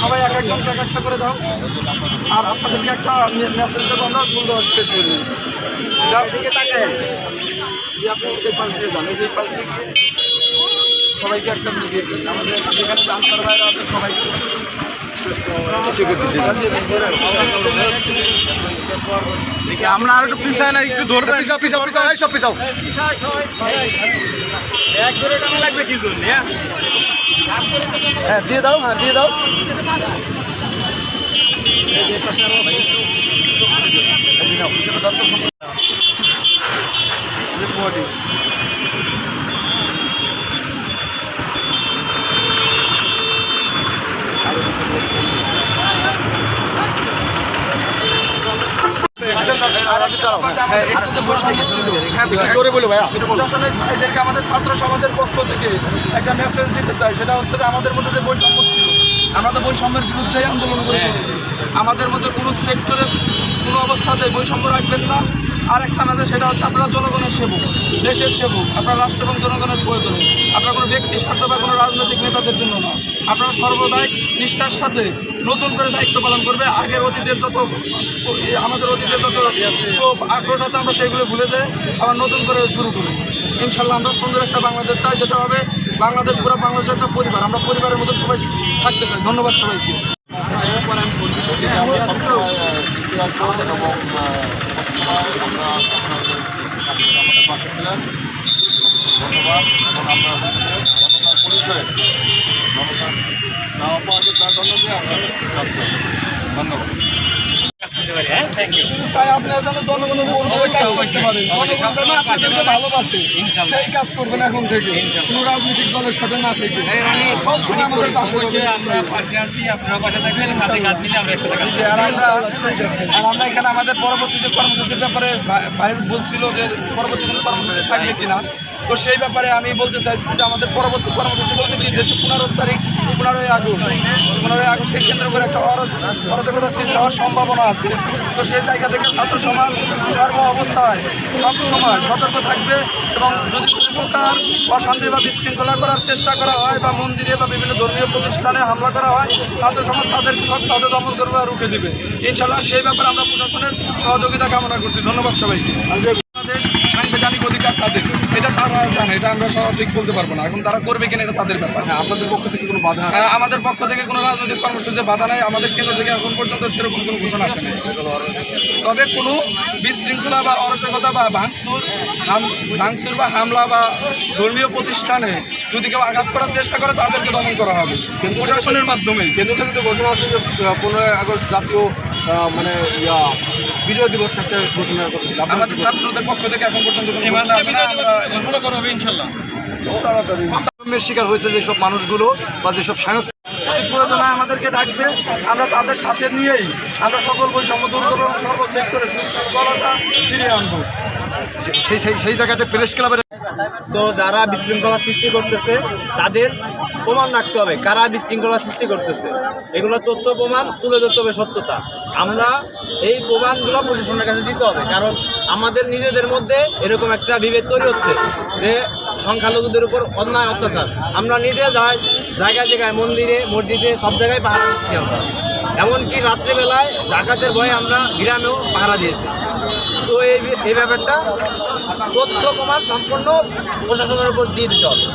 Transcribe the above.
সবাই এক একজনকে এক একটা করে দাও। আর আপনাদেরকে একটা মেসেজ দেবো আমরা ফুল দেওয়ার শেষ করে দিই যাও এদিকে তাকায়। যে আপনি এই পাশ দিয়ে যান এই যে এই পাশ দিয়ে সবাইকে একটা দিয়ে দিন। আমাদের যেখানে ডান্সার বাইরে আছে সবাইকে আমরা আর একটু পিছায় না একটু ধরবে। পিছাও পিছাও পিছাও সব পিছাও। দিয়ে দাও হ্যাঁ দিয়ে দাও হ্যাঁ দিয়ে বৈষম্য ছিল একটু জোরে বলো ভাইয়া। প্রশাসনের ভাইদেরকে আমাদের ছাত্র সমাজের পক্ষ থেকে একটা মেসেজ দিতে চাই। সেটা হচ্ছে যে আমাদের মধ্যে যে বৈষম্য ছিল আমরা তো বৈষম্যের বিরুদ্ধেই আন্দোলন করে আমাদের মধ্যে কোনো সেক্টরে কোনো অবস্থাতে বৈষম্য রাখবেন না। আর একটা মেসেজ সেটা হচ্ছে আপনারা জনগণের সেবক দেশের সেবক আপনারা রাষ্ট্র এবং জনগণের প্রয়োজনে আপনারা কোনো ব্যক্তি স্বার্থ বা কোনো রাজনৈতিক নেতাদের জন্য না আপনারা সর্বদাই নিষ্ঠার সাথে নতুন করে দায়িত্ব পালন করবে আগের অতীতের যত আমাদের অতীতের যত আক্রোশ আছে আমরা সেগুলো ভুলে যাই আবার নতুন করে শুরু করি ইনশাল্লাহ আমরা সুন্দর একটা বাংলাদেশ চাই যেটা হবে বাংলাদেশ পুরো বাংলাদেশের একটা পরিবার আমরা পরিবারের মতো সবাই থাকতে চাই ধন্যবাদ সবাইকে আমাদের পাশে ছিলেন ধন্যবাদ। এবং আমরা জনতার পরিচয়ে জনতার চাওয়া পাওয়া যে প্রাধান্য দিয়ে আমরা কাজ ধন্যবাদ চাই আপনারা যেন জনগণের উপরে কাজ করতে পারেন। আপনাদেরকে ভালোবাসে। সেই কাজ করবেন এখন থেকে। কোনো রাজনৈতিক দলের সাথে না থেকে। সবসময় আমাদের পাশে থাকবেন। জি, আর আমরা আর আমরা এখানে আমাদের পরবর্তী যে কর্মসূচির ব্যাপারে ভাই বলছিল যে পরবর্তী কোনো কর্মসূচি থাকবে কিনা। তো সেই ব্যাপারে আমি বলতে চাইছি যে আমাদের পরবর্তী কর্মসূচি বলতে কি যে পনেরো তারিখ পনেরোই আগস্ট। পনেরোই আগস্টকে কেন্দ্র করে একটা অরা- অরাজকতা সৃষ্টি হওয়ার সম্ভাবনা আছে। তো সেই জায়গা থেকে ছাত্র সমাজ সর্ব অবস্থায় সব সময় সতর্ক থাকবে এবং যদি কোনো প্রকার অশান্তি বা বিশৃঙ্খলা করার চেষ্টা করা হয় বা মন্দিরে বা বিভিন্ন ধর্মীয় প্রতিষ্ঠানে হামলা করা হয় ছাত্র সমাজ তাদেরকে সব তাদের দমন করবে আর রুখে দিবে। ইনশাল্লাহ সেই ব্যাপারে আমরা প্রশাসনের সহযোগিতা কামনা করছি। ধন্যবাদ সবাইকে। সাংবিধানিক অধিকার তাদের। এটা তারা জানে এটা আমরা সঠিক বলতে পারব না। এখন তারা করবে কিনা এটা তাদের ব্যাপার। হ্যাঁ আপনাদের পক্ষ থেকে কোনো বাধা আহ, আমাদের পক্ষ থেকে কোনো রাজনৈতিক কর্মসূচিতে বাধা নাই। আমাদের কেন্দ্র থেকে এখন পর্যন্ত সেরকম কোনো ঘোষণা আসেনি তবে কোনো বিশৃঙ্খলা বা অরাজকতা বা ভাঙচুর ভাঙচুর বা হামলা বা ধর্মীয় প্রতিষ্ঠানে যদি কেউ আঘাত করার চেষ্টা করে তাদেরকে দমন করা হবে। প্রশাসনের মাধ্যমে। কেন্দ্র থেকে তো ঘোষণা আছে যে পনেরোই আগস্ট জাতীয় মানে ইয়া বিজয় দিবস একটা ঘোষণা করেছিল। আমাদের ছাত্রদের পক্ষ থেকে এখন পর্যন্ত কোনো ঘোষণা করা হবে ইনশাল্লাহ। ধর্মের শিকার হয়েছে যেসব মানুষগুলো বা যেসব সাংস্কৃতিক যদি আমাদেরকে ডাকবে আমরা তাদের সাথে নিয়েই আমরা সকল বৈষম্য দূর করব সর্ব সেক্টরে ফিরিয়ে আনব। সেই সেই সেই জায়গাতে প্রেস ক্লাবের তো যারা বিশৃঙ্খলা সৃষ্টি করতেছে, তাদের প্রমাণ রাখতে হবে কারা বিশৃঙ্খলা সৃষ্টি করতেছে। এগুলো তথ্য প্রমাণ, তুলে ধরতে হবে সত্যতা। আমরা এই প্রমাণগুলো প্রশাসনের কাছে দিতে হবে, কারণ আমাদের নিজেদের মধ্যে এরকম একটা বিভেদ তৈরি হচ্ছে যে সংখ্যালঘুদের উপর অন্যায় অত্যাচার। আমরা নিজে যাই, জায়গায় জায়গায়, মন্দিরে, মসজিদে, সব জায়গায় পাহারা দিচ্ছি আমরা। এমনকি রাত্রিবেলায় ডাকাতের ভয়ে আমরা গ্রামেও পাহারা দিয়েছি। তো এই এই ব্যাপারটা তথ্য প্রমাণ সম্পূর্ণ প্রশাসনের উপর দিয়ে দিতে হবে।